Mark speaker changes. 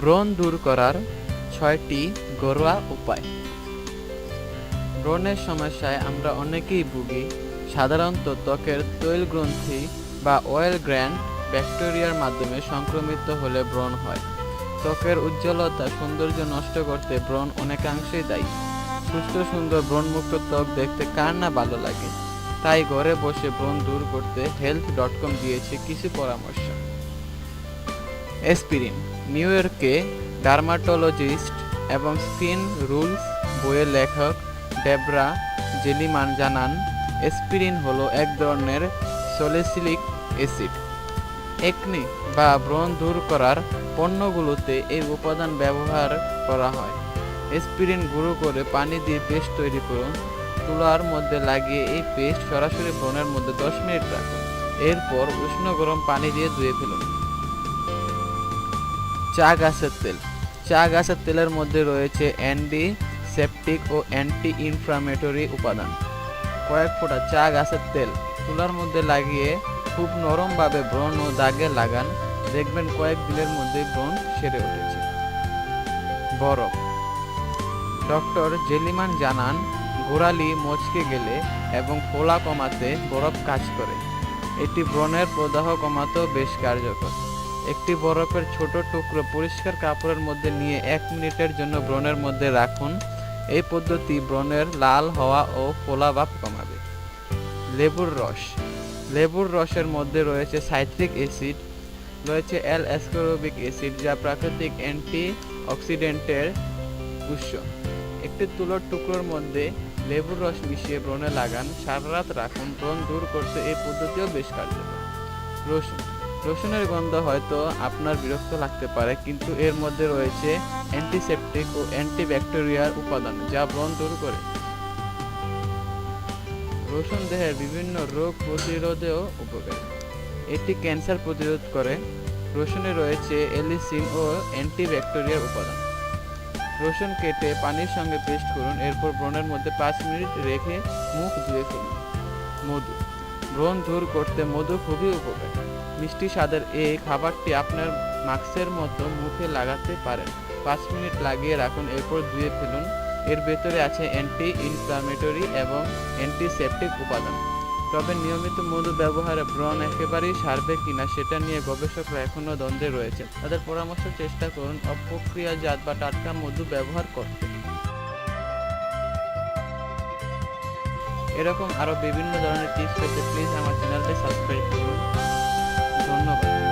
Speaker 1: ব্রণ দূর করার ছয়টি ঘরোয়া উপায়। ব্রণের সমস্যায় আমরা অনেকেই ভুগি। সাধারণত ত্বকের তৈল গ্রন্থি বা অয়েল গ্র্যান্ড ব্যাকটেরিয়ার মাধ্যমে সংক্রমিত হলে ব্রণ হয়। ত্বকের উজ্জ্বলতা, সৌন্দর্য নষ্ট করতে ব্রণ অনেকাংশেই দায়ী। সুস্থ, সুন্দর, ব্রণমুক্ত ত্বক দেখতে কার না ভালো লাগে? তাই ঘরে বসে ব্রণ দূর করতে হেলথ ডট কম দিয়েছে কিছু পরামর্শ। এসপিরিন নিউ ইয়র্কে ডার্মাটোলজিস্ট এবং স্কিন রুলস বইয়ের লেখক ডেবরা জেলিমান জানান, এসপিরিন হলো এক ধরনের সলিসিলিক অ্যাসিড। একনি বা ব্রণ দূর করার পণ্যগুলোতে এই উপাদান ব্যবহার করা হয়। এসপিরিন গুঁড়ো করে পানি দিয়ে পেস্ট তৈরি করুন। তুলার মধ্যে লাগিয়ে এই পেস্ট সরাসরি ব্রণের মধ্যে দশ মিনিট রাখুন। এরপর উষ্ণ গরম পানি দিয়ে ধুয়ে ফেলুন। চা গাছের তেল। চা গাছের তেলের মধ্যে রয়েছে অ্যান্টি সেপটিক ও অ্যান্টি ইনফ্লামেটরি উপাদান। কয়েক ফোঁটা চা গাছের তেল তুলার মধ্যে লাগিয়ে খুব নরমভাবে ব্রণ ও দাগে লাগান। দেখবেন কয়েক দিনের মধ্যে ব্রণ সেরে উঠেছে। বরফ। ডক্টর জেলিমান জানান গোড়ালি মচকে গেলে এবং ফোলা কমাতে বরফ কাজ করে। এটি ব্রণের প্রদাহ কমাতেও বেশ কার্যকর। একটি বরফের ছোট টুকরো পরিষ্কার কাপড়ের মধ্যে নিয়ে এক মিনিটের জন্য ব্রণের মধ্যে রাখুন। এই পদ্ধতি ব্রণের লাল হওয়া ও ফোলা ভাব কমাবে। লেবুর রস। লেবুর রসের মধ্যে রয়েছে সাইট্রিক অ্যাসিড, রয়েছে অ্যাল অ্যাসকোরবিক অ্যাসিড যা প্রাকৃতিক অ্যান্টি অক্সিডেন্টের উৎস। একটি তুলোর টুকরোর মধ্যে লেবুর রস মিশিয়ে ব্রণে লাগান। সারা রাত রাখুন। ব্রণ দূর করতে এই পদ্ধতিও বেশ কার্যকর। রসুন। রসুনের গন্ধ হয়তো আপনার বিরক্ত লাগতে পারে, কিন্তু এর মধ্যে রয়েছে অ্যান্টিসেপটিক ও অ্যান্টিব্যাকটেরিয়াল উপাদান, যা ব্রণ দূর করে। রসুন দেহের বিভিন্ন রোগ প্রতিরোধেও উপকারী। এটি ক্যান্সার প্রতিরোধ করে। রসুনে রয়েছে এলিসিন ও অ্যান্টিব্যাকটেরিয়াল উপাদান। রসুন কেটে পানির সঙ্গে পেস্ট করুন, এরপর ব্রণের মধ্যে পাঁচ মিনিট রেখে মুখ ধুয়ে ফেলুন। মধু। ব্রণ দূর করতে মধু খুবই উপকারী। মিষ্টি স্বাদের এই খাবারটি আপনার মাস্কের মতো মুখে লাগাতে পারেন। পাঁচ মিনিট লাগিয়ে রাখুন, এরপর ধুয়ে ফেলুন। এর ভেতরে আছে অ্যান্টি ইনফ্লামেটরি এবং অ্যান্টিসেপটিক উপাদান। তবে নিয়মিত মধু ব্যবহারে ব্রণ একেবারেই সারবে কিনা সেটা নিয়ে গবেষকরা এখনও দ্বন্দ্বে রয়েছে। তাদের পরামর্শ, চেষ্টা করুন অপ্রক্রিয়াজাত বা টাটকা মধু ব্যবহার করতে। এরকম আরও বিভিন্ন ধরনের টিপস পেতে প্লিজ আমার চ্যানেলটি সাবস্ক্রাইব করুন। 算了呗。